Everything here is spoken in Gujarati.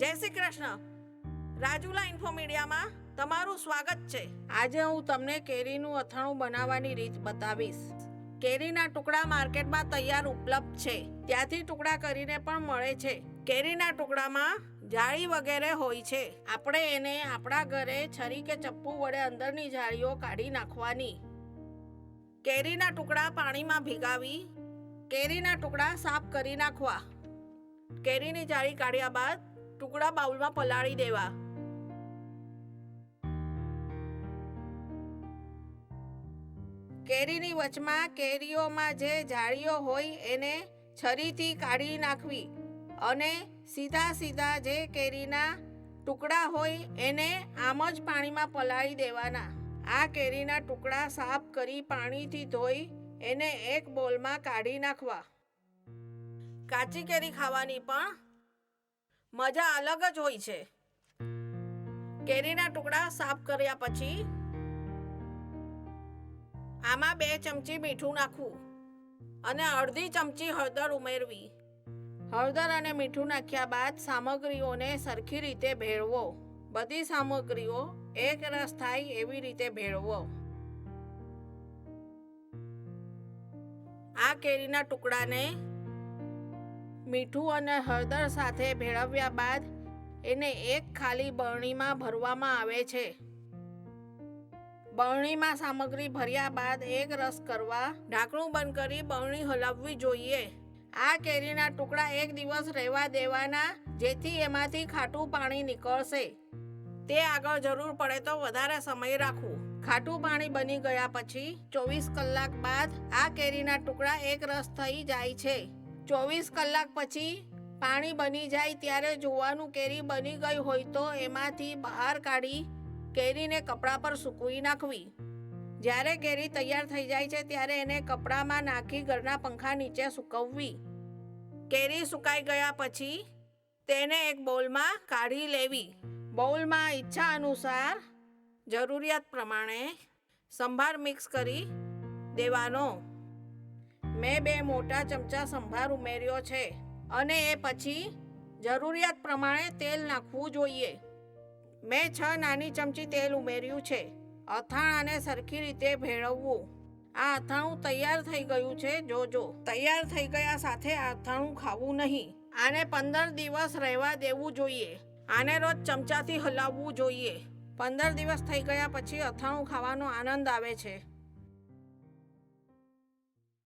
જય શ્રી કૃષ્ણ. રાજુલા ઇન્ફો મીડિયામાં તમારું સ્વાગત છે. આજે હું તમને કેરીનું અથાણું બનાવવાની રીત બતાવીશ. કેરીના ટુકડા માર્કેટમાં તૈયાર ઉપલબ્ધ છે. ત્યાંથી ટુકડા કરીને પણ મળે છે. કેરીના ટુકડામાં જાળી વગેરે હોય છે. આપણે એને આપણા ઘરે છરી કે ચપ્પુ વડે અંદરની જાળીઓ કાઢી નાખવાની. કેરીના ટુકડા પાણીમાં ભીગાવી, કેરીના ટુકડા સાફ કરી નાખવા. કેરીની જાળી કાઢ્યા બાદ ટુકડા બાઉલમાં પલાળી દેવા. કેરીની વચમાં કેરીઓમાં જે જાળીઓ હોય એને છરીથી કાઢી નાખવી અને સીધા સીધા જે કેરીના ટુકડા હોય એને આમ જ પાણીમાં પલાળી દેવાના. આ કેરીના ટુકડા સાફ કરી પાણીથી ધોઈ એને એક બોલમાં કાઢી નાખવા. કાચી કેરી ખાવાની પણ મજા અલગ જ હોય છે. કેરીના ટુકડા સાફ કર્યા પછી આમાં બે ચમચી મીઠું નાખવું અને અડધી ચમચી હળદર ઉમેરવી. હળદર અને મીઠું નાખ્યા બાદ સામગ્રીઓને સરખી રીતે ભેળવો. બધી સામગ્રીઓ એક રસ થાય એવી રીતે ભેળવો. આ કેરીના ટુકડાને મીઠું અને હળદર સાથે ભેળવ્યા બાદ એને એક ખાલી બરણીમાં ભરવામાં આવે છે. બરણીમાં સામગ્રી ભર્યા બાદ એક રસ કરવા ઢાંકણું બંધ કરી બરણી હલાવવી જોઈએ. આ કેરીના ટુકડા એક દિવસ રહેવા દેવાના, જેથી એમાંથી ખાટું પાણી નીકળશે. તે આગળ જરૂર પડે તો વધારે સમય રાખવું. ખાટું પાણી બની ગયા પછી ચોવીસ કલાક બાદ આ કેરીના ટુકડા એક રસ થઈ જાય છે. ચોવીસ કલાક પછી પાણી બની જાય ત્યારે જોવાનું કેરી બની ગઈ હોય તો એમાંથી બહાર કાઢી કેરીને કપડા પર સૂકવી નાખવી. જ્યારે કેરી તૈયાર થઈ જાય છે ત્યારે એને કપડામાં નાખી ઘરના પંખા નીચે સૂકવવી. કેરી સુકાઈ ગયા પછી તેને એક બોલમાં કાઢી લેવી. બોલમાં ઈચ્છા અનુસાર જરૂરિયાત પ્રમાણે સંભાર મિક્સ કરી દેવાનો. મેં બે મોટા ચમચા સંભાર ઉમેર્યો છે અને એ પછી જરૂરિયાત પ્રમાણે તેલ નાખવું જોઈએ. મેં છ નાની ચમચી તેલ ઉમેર્યું છે. અથાણાને સરખી રીતે ભેળવવું. આ અથાણું તૈયાર થઈ ગયું છે, જોજો. તૈયાર થઈ ગયા સાથે અથાણું ખાવું નહીં. આને પંદર દિવસ રહેવા દેવું જોઈએ. આને રોજ ચમચાથી હલાવવું જોઈએ. પંદર દિવસ થઈ ગયા પછી અથાણું ખાવાનો આનંદ આવે છે.